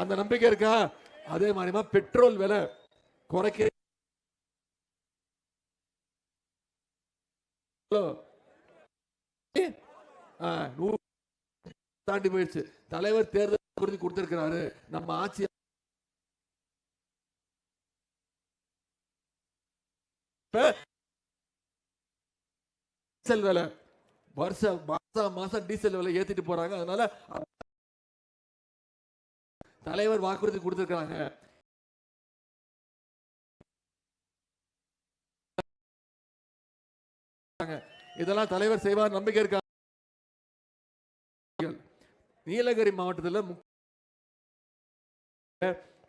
அந்த நம்பிக்கை இருக்கா? அதே மாதிரிமா பெட்ரோல் விலை குறைக்க தாண்டி போயிடுச்சு. தலைவர் தேர்தல் உறுதி கொடுத்திருக்கிறாரு. நம்ம ஆட்சி டீசல் விலை. வருஷம் மாசம் மாசம் டீசல் விலை ஏத்திட்டு போறாங்க. அதனால தலைவர் வாக்குறுதி கொடுத்துருக்கிறாங்க. இதெல்லாம் தலைவர் செய்வார் நம்பிக்கை இருக்கா? நீலகிரி மாவட்டத்தில்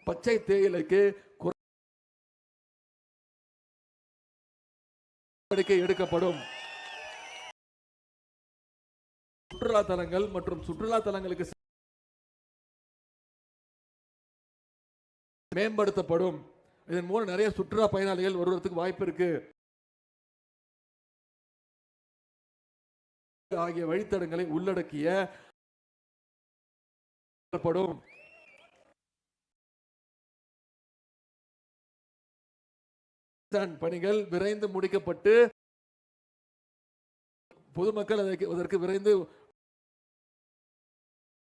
பச்சை தேயிலைக்கு நடவடிக்கை எடுக்கப்படும். சுற்றுலா தலங்கள் மற்றும் சுற்றுலா தலங்களுக்கு மேம்படுத்தப்படும். இதன் மூலம் நிறைய சுற்றுலா பயனாளிகள் வருவதற்கு வாய்ப்பு இருக்கு. ஆகிய வழித்தடங்களை உள்ளடக்கிய படும். பணிகள் விரைந்து முடிக்கப்பட்டு பொதுமக்கள் அதற்கு அதற்கு விரைந்து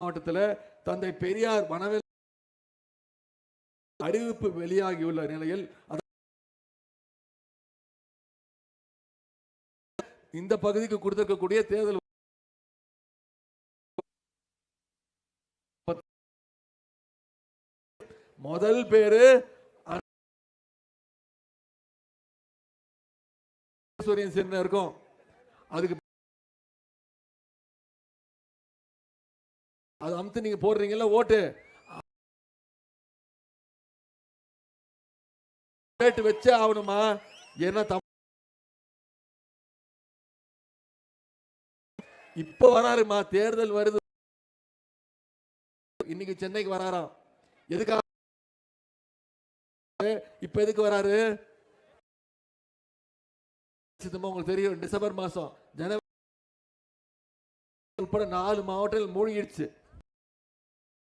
மாவட்டத்தில் தந்தை பெரியார் வனவில் அறிவிப்பு வெளியாகியுள்ள நிலையில் இந்த பகுதிக்கு கொடுத்திருக்கக்கூடிய தேர்தல் முதல் பேரு சின்ன இருக்கும். அதுக்கு அது அமுத்து நீங்க போடுறீங்கல்ல ஓட்டு. ரேட்டு வச்சே ஆகணுமா? ஏன்னா தம் இப்ப வராருமா? தேர்தல் வருது. இன்னைக்கு சென்னைக்கு வராராம். எதுக்காக? இப்ப எதுக்கு வராரு? உங்களுக்கு தெரியும் டிசம்பர் மாசம் ஜனவரி உட்பட நாலு மாவட்டங்கள் மூழ்கிடுச்சு.